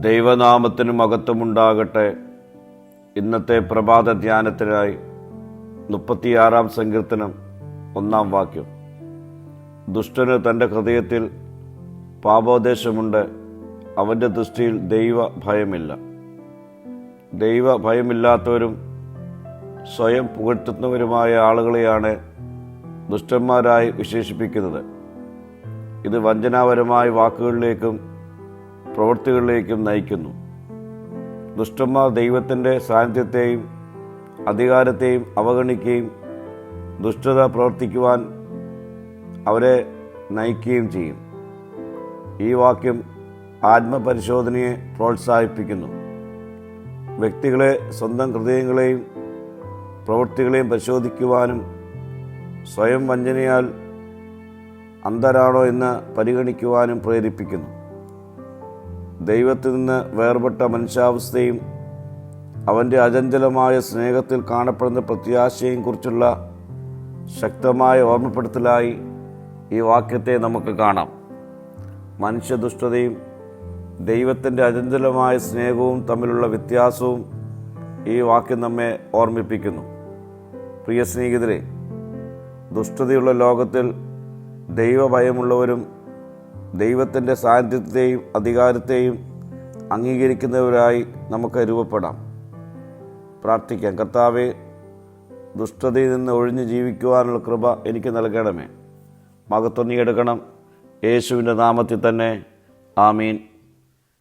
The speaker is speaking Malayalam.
ദൈവനാമത്തിന് അകത്തുമുണ്ടാകട്ടെ. ഇന്നത്തെ പ്രഭാത ധ്യാനത്തിനായി മുപ്പത്തിയാറാം സങ്കീർത്തനം ഒന്നാം വാക്യം. ദുഷ്ടന് തന്റെ ഹൃദയത്തിൽ പാപോദേശമുണ്ട് അവന്റെ ദൃഷ്ടിയിൽ ദൈവ ഭയമില്ല ദൈവ ഭയമില്ലാത്തവരും സ്വയം പുകഴ്ത്തുന്നവരുമായ ആളുകളെയാണ് ദുഷ്ടന്മാരായി വിശേഷിപ്പിക്കുന്നത്. ഇത് വഞ്ചനാപരമായ വാക്കുകളിലേക്കും പ്രവൃത്തികളിലേക്കും നയിക്കുന്നു. ദുഷ്ടന്മാർ ദൈവത്തിന്റെ സാന്നിധ്യത്തെയും അധികാരത്തെയും അവഗണിക്കുകയും ദുഷ്ടത പ്രവർത്തിക്കുവാൻ അവരെ നയിക്കുകയും ചെയ്യും. ഈ വാക്യം ആത്മപരിശോധനയെ പ്രോത്സാഹിപ്പിക്കുന്നു. വ്യക്തികളെ സ്വന്തം ഹൃദയങ്ങളെയും പ്രവൃത്തികളെയും പരിശോധിക്കുവാനും സ്വയം വഞ്ചനയാൽ അന്ധരാണോ എന്ന് പരിഗണിക്കുവാനും പ്രേരിപ്പിക്കുന്നു. ദൈവത്തിൽ നിന്ന് വേർപെട്ട മനുഷ്യാവസ്ഥയും അവന്റെ അചഞ്ചലമായ സ്നേഹത്തിൽ കാണപ്പെടുന്ന പ്രത്യാശയും കുറിച്ചുള്ള ശക്തമായ ഓർമ്മപ്പെടുത്തലായി ഈ വാക്യത്തെ നമുക്ക് കാണാം. മനുഷ്യദുഷ്ടതയും ദൈവത്തിന്റെ അചഞ്ചലമായ സ്നേഹവും തമ്മിലുള്ള വ്യത്യാസവും ഈ വാക്യം നമ്മെ ഓർമ്മിപ്പിക്കുന്നു. പ്രിയ സ്നേഹിതരെ ദുഷ്ടതയുള്ള ലോകത്തിൽ ദൈവഭയമുള്ളവരും ദൈവത്തിന്റെ സാന്നിധ്യത്തെയും അധികാരത്തെയും അംഗീകരിക്കുന്നവരായി നമുക്ക് രൂപപ്പെടാം. പ്രാർത്ഥിക്കാം. കർത്താവെ ദുഷ്ടതയിൽ നിന്ന് ഒഴിഞ്ഞ് ജീവിക്കുവാനുള്ള കൃപ എനിക്ക് നൽകണമേ. മകത്വം നീ എടുക്കണം. യേശുവിന്റെ നാമത്തിൽ തന്നെ. ആമീൻ.